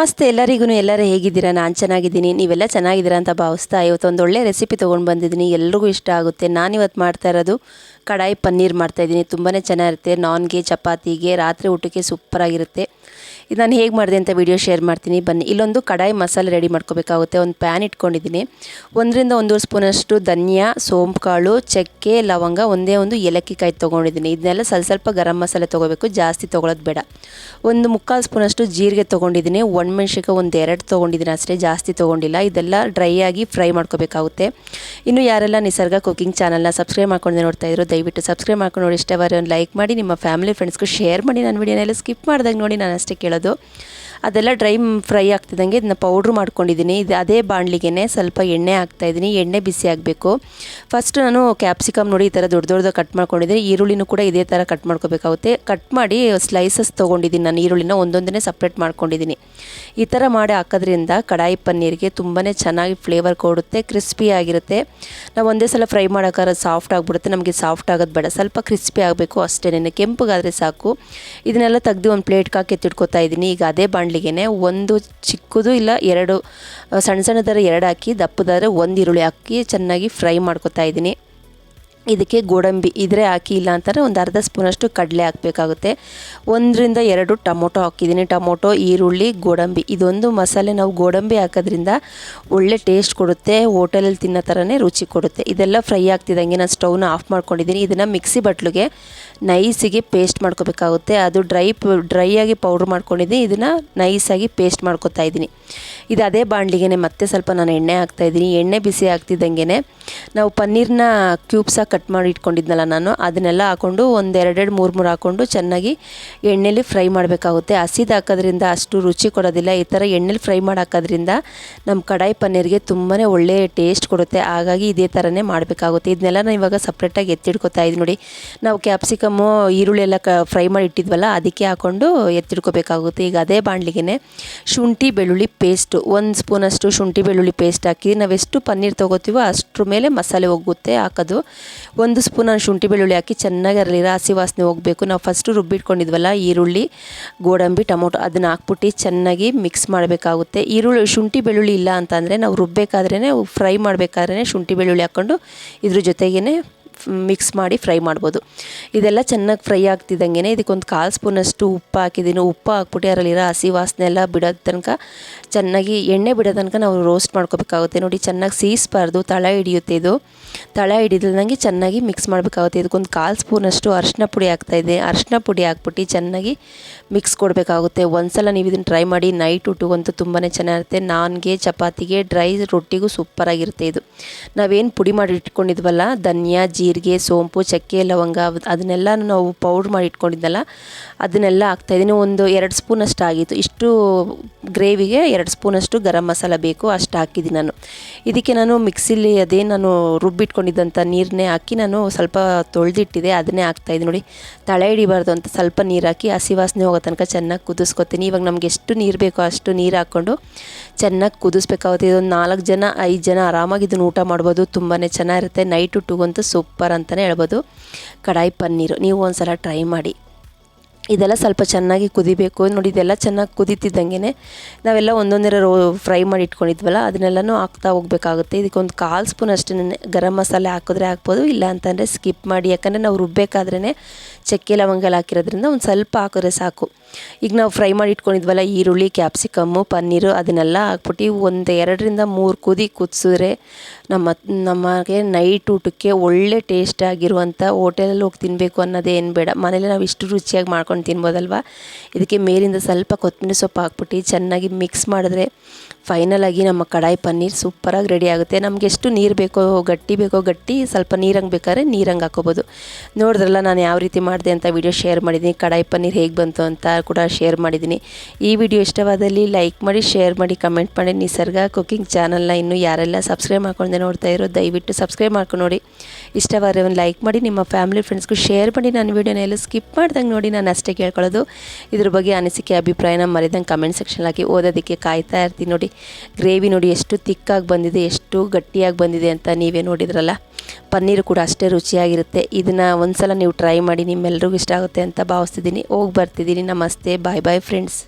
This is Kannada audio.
ನಮಸ್ತೆ ಎಲ್ಲರಿಗೂ, ಎಲ್ಲರೂ ಹೇಗಿದ್ದೀರಾ? ನಾನು ಚೆನ್ನಾಗಿದ್ದೀನಿ. ನೀವೆಲ್ಲ ಚೆನ್ನಾಗಿದ್ದೀರಾ ಅಂತ ಭಾವಿಸ್ತಾ ಇವತ್ತು ಒಂದು ಒಳ್ಳೆ ರೆಸಿಪಿ ತೊಗೊಂಡು ಬಂದಿದ್ದೀನಿ. ಎಲ್ರಿಗೂ ಇಷ್ಟ ಆಗುತ್ತೆ. ನಾನಿವತ್ತು ಮಾಡ್ತಾ ಇರೋದು ಕಡಾಯಿ ಪನ್ನೀರ್ ಮಾಡ್ತಾಯಿದ್ದೀನಿ ತುಂಬಾ ಚೆನ್ನಾಗಿರುತ್ತೆ. ನಾನ್ಗೆ, ಚಪಾತಿಗೆ, ರಾತ್ರಿ ಊಟಕ್ಕೆ ಸೂಪರಾಗಿರುತ್ತೆ. ಇದು ನಾನು ಹೇಗೆ ಮಾಡಿದೆ ಅಂತ ವಿಡಿಯೋ ಶೇರ್ ಮಾಡ್ತೀನಿ. ಬನ್ನಿ, ಇಲ್ಲೊಂದು ಕಡಾಯಿ ಮಸಾಲೆ ರೆಡಿ ಮಾಡ್ಕೋಬೇಕಾಗುತ್ತೆ. ಒಂದು ಪ್ಯಾನ್ ಇಟ್ಕೊಂಡಿದ್ದೀನಿ. ಒಂದರಿಂದ ಒಂದೂವರೆ ಸ್ಪೂನಷ್ಟು ಧನಿಯಾ ಸೋಂಪು ಕಾಳು ಚಕ್ಕೆ, ಲವಂಗ, ಒಂದೇ ಒಂದು ಏಲಕ್ಕಿ ಕಾಯಿ ತೊಗೊಂಡಿದ್ದೀನಿ. ಇದನ್ನೆಲ್ಲ ಸ್ವಲ್ಪ ಸ್ವಲ್ಪ ಗರಂ ಮಸಾಲೆ ತೊಗೋಬೇಕು. ಜಾಸ್ತಿ ತೊಗೊಳೋದು ಬೇಡ. ಒಂದು ಮುಕ್ಕಾಲು ಸ್ಪೂನಷ್ಟು ಜೀರಿಗೆ ತೊಗೊಂಡಿದ್ದೀನಿ. ಒಣಮೆಣ್ಸಿಕಾಯಿ ಒಂದು ಎರಡು ತೊಗೊಂಡಿದ್ದೀನಿ ಅಷ್ಟೇ. ಜಾಸ್ತಿ ತೊಗೊಂಡಿಲ್ಲ. ಇದೆಲ್ಲ ಡ್ರೈ ಆಗಿ ಫ್ರೈ ಮಾಡ್ಕೋಬೇಕಾಗುತ್ತೆ. ಇನ್ನು ಯಾರೆಲ್ಲ ನಿಸರ್ಗ ಕುಕಿಂಗ್ ಚಾನಲ್ನ ಸಬ್ಸ್ಕ್ರೈಬ್ ಮಾಡ್ಕೊಂಡು ನೋಡ್ತಾ ಇದ್ರು, ದಯವಿಟ್ಟು ಸಬ್ಸ್ಕ್ರೈಬ್ ಮಾಡ್ಕೊಂಡು ನೋಡಿ. ಇಷ್ಟವಾರ ಒಂದು ಲೈಕ್ ಮಾಡಿ. ನಿಮ್ಮ ಫ್ಯಾಮಿಲಿ ಫ್ರೆಂಡ್ಸ್ಗೂ ಶೇರ್ ಮಾಡಿ. ನನ್ನ ವಿಡಿಯೋನೆಲ್ಲ ಸ್ಕಿಪ್ ಮಾಡಿದಾಗ ನೋಡಿ. ನಾನು ಅಷ್ಟೇ ಕೇಳೋದು. todo. ಅದೆಲ್ಲ ಡ್ರೈ ಫ್ರೈ ಆಗ್ತಿದ್ದಂಗೆ ಇದನ್ನ ಪೌಡ್ರ್ ಮಾಡ್ಕೊಂಡಿದ್ದೀನಿ. ಇದು ಅದೇ ಬಾಣಲಿಗೆ ಸ್ವಲ್ಪ ಎಣ್ಣೆ ಹಾಕ್ತಾಯಿದ್ದೀನಿ ಎಣ್ಣೆ ಬಿಸಿ ಆಗಬೇಕು. ಫಸ್ಟ್ ನಾನು ಕ್ಯಾಪ್ಸಿಕಮ್ ನೋಡಿ ಈ ಥರ ದೊಡ್ಡ ದೊಡ್ಡದು ಕಟ್ ಮಾಡ್ಕೊಂಡಿದ್ದೀನಿ. ಈರುಳ್ಳಿನೂ ಕೂಡ ಇದೇ ಥರ ಕಟ್ ಮಾಡ್ಕೋಬೇಕಾಗುತ್ತೆ. ಕಟ್ ಮಾಡಿ ಸ್ಲೈಸಸ್ ತೊಗೊಂಡಿದ್ದೀನಿ ನಾನು ಈರುಳ್ಳಿನ ಒಂದೊಂದನ್ನೇ ಸಪ್ರೇಟ್ ಮಾಡ್ಕೊಂಡಿದ್ದೀನಿ. ಈ ಥರ ಮಾಡಿ ಹಾಕೋದ್ರಿಂದ ಕಡಾಯಿ ಪನ್ನೀರಿಗೆ ತುಂಬಾ ಚೆನ್ನಾಗಿ ಫ್ಲೇವರ್ ಕೊಡುತ್ತೆ ಕ್ರಿಸ್ಪಿ ಆಗಿರುತ್ತೆ. ನಾವು ಒಂದೇ ಸಲ ಫ್ರೈ ಮಾಡೋಕ್ಕಾದ್ರೆ ಸಾಫ್ಟ್ ಆಗಿಬಿಡುತ್ತೆ. ನಮಗೆ ಸಾಫ್ಟ್ ಆಗೋದು ಬೇಡ. ಸ್ವಲ್ಪ ಕ್ರಿಸ್ಪಿ ಆಗಬೇಕು ಅಷ್ಟೇ. ಕೆಂಪಗಾದರೆ ಸಾಕು. ಇದನ್ನೆಲ್ಲ ತೆಗೆದು ಒಂದು ಪ್ಲೇಟ್ಗೆ ಹಾಕಿ ಎತ್ತಿಟ್ಕೋತಾ ಇದ್ದೀನಿ. ಈಗ ಅದೇ ಬಾಣಲಿಗೆ ಒಂದು ಚಿಕ್ಕದು ಇಲ್ಲ, ಎರಡು ಸಣ್ಣ ಸಣ್ಣದಾದ್ರೆ ಎರಡು ಹಾಕಿ, ದಪ್ಪದಾದ್ರೆ ಒಂದು ಈರುಳ್ಳಿ ಹಾಕಿ ಚೆನ್ನಾಗಿ ಫ್ರೈ ಮಾಡ್ಕೊತಾ ಇದ್ದೀನಿ. ಇದಕ್ಕೆ ಗೋಡಂಬಿ ಇದ್ರೆ ಹಾಕಿ, ಇಲ್ಲ ಅಂತಾರೆ ಒಂದು ಅರ್ಧ ಸ್ಪೂನಷ್ಟು ಕಡಲೆ ಹಾಕಬೇಕಾಗುತ್ತೆ. ಒಂದರಿಂದ ಎರಡು ಟೊಮೊಟೊ ಹಾಕಿದ್ದೀನಿ. ಟೊಮೊಟೊ, ಈರುಳ್ಳಿ, ಗೋಡಂಬಿ, ಇದೊಂದು ಮಸಾಲೆ. ನಾವು ಗೋಡಂಬಿ ಹಾಕೋದ್ರಿಂದ ಒಳ್ಳೆ ಟೇಸ್ಟ್ ಕೊಡುತ್ತೆ ಹೋಟೆಲಲ್ಲಿ ತಿನ್ನೋ ಥರನೇ ರುಚಿ ಕೊಡುತ್ತೆ. ಇದೆಲ್ಲ ಫ್ರೈ ಆಗ್ತಿದ್ದಂಗೆ ನಾನು ಸ್ಟವ್ನ ಆಫ್ ಮಾಡ್ಕೊಂಡಿದ್ದೀನಿ. ಇದನ್ನು ಮಿಕ್ಸಿ ಬಟ್ಲಿಗೆ ನೈಸಿಗೆ ಪೇಸ್ಟ್ ಮಾಡ್ಕೋಬೇಕಾಗುತ್ತೆ. ಅದು ಡ್ರೈ ಡ್ರೈ ಆಗಿ ಪೌಡ್ರ್ ಮಾಡ್ಕೊಂಡಿದ್ದೀನಿ ಇದನ್ನು ನೈಸಾಗಿ ಪೇಸ್ಟ್ ಮಾಡ್ಕೊತಾ ಇದ್ದೀನಿ. ಇದು ಅದೇ ಬಾಣಲಿಗೆ ಮತ್ತೆ ಸ್ವಲ್ಪ ನಾನು ಎಣ್ಣೆ ಹಾಕ್ತಾಯಿದ್ದೀನಿ ಎಣ್ಣೆ ಬಿಸಿ ಆಗ್ತಿದ್ದಂಗೆ ನಾವು ಪನ್ನೀರ್ನ ಕ್ಯೂಬ್ಸಾಗಿ ಕಟ್ ಮಾಡಿ ಇಟ್ಕೊಂಡಿದ್ನಲ್ಲ ನಾನು, ಅದನ್ನೆಲ್ಲ ಹಾಕ್ಕೊಂಡು ಒಂದು ಎರಡೆರಡು ಮೂರು ಮೂರು ಹಾಕ್ಕೊಂಡು ಚೆನ್ನಾಗಿ ಎಣ್ಣೆಲಿ ಫ್ರೈ ಮಾಡಬೇಕಾಗುತ್ತೆ. ಹಸಿದು ಹಾಕೋದ್ರಿಂದ ಅಷ್ಟು ರುಚಿ ಕೊಡೋದಿಲ್ಲ. ಈ ಥರ ಎಣ್ಣೆಲಿ ಫ್ರೈ ಮಾಡಿ ಹಾಕೋದ್ರಿಂದ ನಮ್ಮ ಕಡಾಯಿ ಪನ್ನೀರಿಗೆ ತುಂಬಾ ಒಳ್ಳೆಯ ಟೇಸ್ಟ್ ಕೊಡುತ್ತೆ. ಹಾಗಾಗಿ ಇದೇ ಥರನೇ ಮಾಡಬೇಕಾಗುತ್ತೆ. ಇದನ್ನೆಲ್ಲ ನಾನು ಇವಾಗ ಸಪ್ರೇಟಾಗಿ ಎತ್ತಿಡ್ಕೊತಾ ಇದ್ದೀನಿ ನೋಡಿ. ನಾವು ಕ್ಯಾಪ್ಸಿಕಮ್ಮು ಈರುಳ್ಳಿ ಎಲ್ಲ ಫ್ರೈ ಮಾಡಿ ಇಟ್ಟಿದ್ವಲ್ಲ, ಅದಕ್ಕೆ ಹಾಕ್ಕೊಂಡು ಎತ್ತಿಡ್ಕೋಬೇಕಾಗುತ್ತೆ. ಈಗ ಅದೇ ಬಾಣಲಿಗೆ ಶುಂಠಿ, ಬೆಳ್ಳುಳ್ಳಿ ಪೇಸ್ಟು ಒಂದು ಸ್ಪೂನಷ್ಟು ಶುಂಠಿ, ಬೆಳ್ಳುಳ್ಳಿ ಪೇಸ್ಟ್ ಹಾಕಿ ನಾವೆಷ್ಟು ಪನ್ನೀರ್ ತೊಗೋತೀವೋ ಅಷ್ಟ್ರ ಮೇಲೆ ಮಸಾಲೆ ಹೋಗುತ್ತೆ ಹಾಕೋದು. ಒಂದು ಸ್ಪೂನ್ ಶುಂಠಿ ಬೆಳ್ಳುಳ್ಳಿ ಹಾಕಿ ಚೆನ್ನಾಗಿ ಅದರಲ್ಲಿರೋ ಹಸಿ ವಾಸನೆ ಹೋಗಬೇಕು. ನಾವು ಫಸ್ಟು ರುಬ್ಬಿಟ್ಕೊಂಡಿದ್ವಲ್ಲ ಈರುಳ್ಳಿ, ಗೋಡಂಬಿ, ಟೊಮೊಟೊ ಅದನ್ನ ಹಾಕ್ಬಿಟ್ಟು ಚೆನ್ನಾಗಿ ಮಿಕ್ಸ್ ಮಾಡಬೇಕಾಗುತ್ತೆ. ಈರುಳ್ಳಿ, ಶುಂಠಿ ಬೆಳ್ಳುಳ್ಳಿ ಇಲ್ಲ ಅಂತಂದರೆ ನಾವು ರುಬ್ಬಬೇಕಾದ್ರೇ ಫ್ರೈ ಮಾಡಬೇಕಾದ್ರೆ ಶುಂಠಿ ಬೆಳ್ಳುಳ್ಳಿ ಹಾಕ್ಕೊಂಡು ಇದ್ರ ಜೊತೆಗೇ ಮಿಕ್ಸ್ ಮಾಡಿ ಫ್ರೈ ಮಾಡ್ಬೋದು. ಇದೆಲ್ಲ ಚೆನ್ನಾಗಿ ಫ್ರೈ ಆಗ್ತಿದ್ದಂಗೆ ಇದಕ್ಕೊಂದು ಕಾಲು ಸ್ಪೂನಷ್ಟು ಉಪ್ಪು ಹಾಕಿದ್ದೀನಿ. ಉಪ್ಪು ಹಾಕ್ಬಿಟ್ಟು ಅದರಲ್ಲಿರೋ ಹಸಿ ವಾಸನೆ ಎಲ್ಲ ಬಿಡೋ ತನಕ ಚೆನ್ನಾಗಿ ಎಣ್ಣೆ ಬಿಡೋ ತನಕ ನಾವು ರೋಸ್ಟ್ ಮಾಡ್ಕೋಬೇಕಾಗುತ್ತೆ. ನೋಡಿ ಚೆನ್ನಾಗಿ ಸೀಸ್ಬಾರ್ದು, ತಳ ಹಿಡಿಯುತ್ತೆ ಇದು. ತಳ ಹಿಡಿದಂಗೆ ಚೆನ್ನಾಗಿ ಮಿಕ್ಸ್ ಮಾಡಬೇಕಾಗುತ್ತೆ. ಇದಕ್ಕೊಂದು ಕಾಲು ಸ್ಪೂನಷ್ಟು ಅರಿಶಿನ ಪುಡಿ ಹಾಕ್ತಾಯಿದ್ದೆ ಅರಿಶಿನ ಪುಡಿ ಹಾಕ್ಬಿಟ್ಟು ಚೆನ್ನಾಗಿ ಮಿಕ್ಸ್ ಕೊಡಬೇಕಾಗುತ್ತೆ. ಒಂದ್ಸಲ ನೀವು ಇದನ್ನು ಟ್ರೈ ಮಾಡಿ ನೈಟ್ ಊಟಕ್ಕಂತೂ ತುಂಬಾ ಚೆನ್ನಾಗಿರುತ್ತೆ. ನಾನ್ಗೆ, ಚಪಾತಿಗೆ ಡ್ರೈ ರೊಟ್ಟಿಗೂ ಸೂಪರಾಗಿರುತ್ತೆ ಇದು. ನಾವೇನು ಪುಡಿ ಮಾಡಿ ಇಟ್ಕೊಂಡಿದ್ವಲ್ಲ, ಧನಿಯಾ ಜೀರಿಗೆ, ಸೋಂಪು, ಚಕ್ಕೆ, ಲವಂಗ ಅದನ್ನೆಲ್ಲ ನಾವು ಪೌಡ್ರ್ ಮಾಡಿ ಇಟ್ಕೊಂಡಿದ್ದಲ್ಲ, ಅದನ್ನೆಲ್ಲ ಹಾಕ್ತಾಯಿದ್ದೀನಿ ಒಂದು ಎರಡು ಸ್ಪೂನಷ್ಟು ಆಗಿತ್ತು. ಇಷ್ಟು ಗ್ರೇವಿಗೆ ಎರಡು ಸ್ಪೂನಷ್ಟು ಗರಂ ಮಸಾಲ ಬೇಕು. ಅಷ್ಟು ಹಾಕಿದ್ದೀನಿ ನಾನು. ಇದಕ್ಕೆ ನಾನು ಮಿಕ್ಸಿಲಿ ಅದೇ ನಾನು ರುಬ್ಬಿಟ್ಕೊಂಡಿದ್ದಂಥ ನೀರನ್ನೇ ಹಾಕಿ ನಾನು ಸ್ವಲ್ಪ ತೊಳೆದಿಟ್ಟಿದೆ. ಅದನ್ನೇ ಹಾಕ್ತಾಯಿದ್ದೀನಿ ನೋಡಿ. ತಳೆ ಹಿಡಿಬಾರ್ದು ಅಂತ ಸ್ವಲ್ಪ ನೀರು ಹಾಕಿ ಹಸಿ ವಾಸನೆ ಹೋಗೋ ತನಕ ಚೆನ್ನಾಗಿ ಕುದಿಸ್ಕೊತೀನಿ. ಇವಾಗ ನಮ್ಗೆ ಎಷ್ಟು ನೀರು ಬೇಕೋ ಅಷ್ಟು ನೀರು ಹಾಕ್ಕೊಂಡು ಚೆನ್ನಾಗಿ ಕುದಿಸ್ಬೇಕಾಗುತ್ತೆ. ಇದೊಂದು ನಾಲ್ಕು ಜನ, ಐದು ಜನ ಆರಾಮಾಗಿ ಇದನ್ನು ಊಟ ಮಾಡ್ಬೋದು. ತುಂಬಾ ಚೆನ್ನಾಗಿರುತ್ತೆ. ನೈಟ್ ಊಟಗಂತೂ ಸೂಪರ್ ಅಂತಲೇ ಹೇಳ್ಬೋದು. ಕಡಾಯಿ ಪನ್ನೀರು ನೀವು ಒಂದು ಸಲ ಟ್ರೈ ಮಾಡಿ. ಇದೆಲ್ಲ ಸ್ವಲ್ಪ ಚೆನ್ನಾಗಿ ಕುದಿಬೇಕು. ನೋಡಿ, ಇದೆಲ್ಲ ಚೆನ್ನಾಗಿ ಕುದಿತಿದ್ದಂಗೆ ನಾವೆಲ್ಲ ಒಂದೊಂದರ ರೋ ಫ್ರೈ ಮಾಡಿ ಇಟ್ಕೊಂಡಿದ್ವಲ್ಲ, ಅದನ್ನೆಲ್ಲನೂ ಹಾಕ್ತಾ ಹೋಗ್ಬೇಕಾಗುತ್ತೆ. ಇದಕ್ಕೊಂದು ಕಾಲು ಸ್ಪೂನ್ ಅಷ್ಟೇ ಗರಂ ಮಸಾಲೆ ಹಾಕಿದ್ರೆ ಹಾಕ್ಬೋದು ಇಲ್ಲ ಅಂತಂದರೆ ಸ್ಕಿಪ್ ಮಾಡಿ. ಯಾಕಂದರೆ ನಾವು ರುಬ್ಬೇಕಾದ್ರೇ ಚಕ್ಕೆ ಲವಂಗಲ್ಲಿ ಹಾಕಿರೋದ್ರಿಂದ ಒಂದು ಸ್ವಲ್ಪ ಹಾಕಿದ್ರೆ ಸಾಕು. ಈಗ ನಾವು ಫ್ರೈ ಮಾಡಿ ಇಟ್ಕೊಂಡಿದ್ವಲ್ಲ, ಈರುಳ್ಳಿ, ಕ್ಯಾಪ್ಸಿಕಮ್ಮು, ಪನ್ನೀರು ಅದನ್ನೆಲ್ಲ ಹಾಕ್ಬಿಟ್ಟು ಒಂದು ಎರಡರಿಂದ ಮೂರು ಕುದಿ ಕುದಿಸಿದ್ರೆ ನಮ್ಮ, ನಮಗೆ ನೈಟ್ ಊಟಕ್ಕೆ ಒಳ್ಳೆ ಟೇಸ್ಟ್ ಆಗಿರುವಂಥ ಹೋಟೆಲಲ್ಲಿ ಹೋಗಿ ತಿನ್ನಬೇಕು ಅನ್ನೋದೇನು ಬೇಡ. ಮನೇಲಿ ನಾವು ಇಷ್ಟು ರುಚಿಯಾಗಿ ಮಾಡ್ಕೊಂಡು ತಿನ್ಬೋದಲ್ವ? ಇದಕ್ಕೆ ಮೇಲಿಂದ ಸ್ವಲ್ಪ ಕೊತ್ತಂಬರಿ ಸೊಪ್ಪು ಹಾಕ್ಬಿಟ್ಟು ಚೆನ್ನಾಗಿ ಮಿಕ್ಸ್ ಮಾಡಿದ್ರೆ ಫೈನಲಾಗಿ ನಮ್ಮ ಕಡಾಯಿ ಪನ್ನೀರ್ ಸೂಪರಾಗಿ ರೆಡಿ ಆಗುತ್ತೆ. ನಮ್ಗೆ ಎಷ್ಟು ನೀರು ಬೇಕೋ, ಗಟ್ಟಿ ಬೇಕೋ, ಗಟ್ಟಿ ಸ್ವಲ್ಪ ನೀರಂಗೆ ಬೇಕಾದ್ರೆ ನೀರಂಗೆ ಹಾಕೋಬೋದು ನೋಡಿದ್ರಲ್ಲ ನಾನು ಯಾವ ರೀತಿ ಮಾಡಿದೆ ಅಂತ ವಿಡಿಯೋ ಶೇರ್ ಮಾಡಿದ್ದೀನಿ. ಕಡಾಯಿ ಪನ್ನೀರ್ ಹೇಗೆ ಬಂತು ಅಂತ ಕೂಡ ಶೇರ್ ಮಾಡಿದ್ದೀನಿ. ಈ ವಿಡಿಯೋ ಇಷ್ಟವಾದಲ್ಲಿ ಲೈಕ್ ಮಾಡಿ ಶೇರ್ ಮಾಡಿ ಕಮೆಂಟ್ ಮಾಡಿ. ನಿಸರ್ಗ ಕುಕಿಂಗ್ ಚಾನಲ್ನ ಇನ್ನೂ ಯಾರೆಲ್ಲ ಸಬ್ಸ್ಕ್ರೈಬ್ ಮಾಡ್ಕೊಂಡೆ ನೋಡ್ತಾ ಇರೋ ದಯವಿಟ್ಟು ಸಬ್ಸ್ಕ್ರೈಬ್ ಮಾಡ್ಕೊಂಡು ನೋಡಿ. ಇಷ್ಟವಾದರೆ ಒಂದು ಲೈಕ್ ಮಾಡಿ, ನಿಮ್ಮ ಫ್ಯಾಮಿಲಿ ಫ್ರೆಂಡ್ಸ್ಗೂ ಶೇರ್ ಮಾಡಿ. ನನ್ನ ವೀಡಿಯೋನ ಎಲ್ಲ ಸ್ಕಿಪ್ ಮಾಡ್ದಂಗೆ ನೋಡಿ. ನಾನು ಅಷ್ಟೇ ಕೇಳ್ಕೊಳ್ಳೋದು. ಇದ್ರ ಬಗ್ಗೆ ಅನಿಸಿಕೆ, ಅಭಿಪ್ರಾಯನ ಮರಿದಂಗೆ ಕಮೆಂಟ್ ಸೆಕ್ಷನ್ ಹಾಕಿ. ಓದೋದಕ್ಕೆ ಕಾಯ್ತಾ ಇರ್ತೀನಿ ನೋಡಿ. ಗ್ರೇವಿ ನೋಡಿ ಎಷ್ಟು ತಿಕ್ಕಾಗಿ ಬಂದಿದೆ, ಎಷ್ಟು ಗಟ್ಟಿಯಾಗಿ ಬಂದಿದೆ ಅಂತ ನೀವೇ ನೋಡಿದ್ರಲ್ಲ. ಪನ್ನೀರು ಕೂಡ ಅಷ್ಟೇ ರುಚಿಯಾಗಿರುತ್ತೆ. ಇದನ್ನು ಒಂದ್ಸಲ ನೀವು ಟ್ರೈ ಮಾಡಿ ನಿಮ್ಮೆಲ್ಲರಿಗೂ ಇಷ್ಟ ಆಗುತ್ತೆ ಅಂತ ಭಾವಿಸ್ತಿದ್ದೀನಿ. ಹೋಗಿ ಬರ್ತಿದ್ದೀನಿ. ನಮಸ್ತೆ. ಬಾಯ್ ಬಾಯ್ ಫ್ರೆಂಡ್ಸ್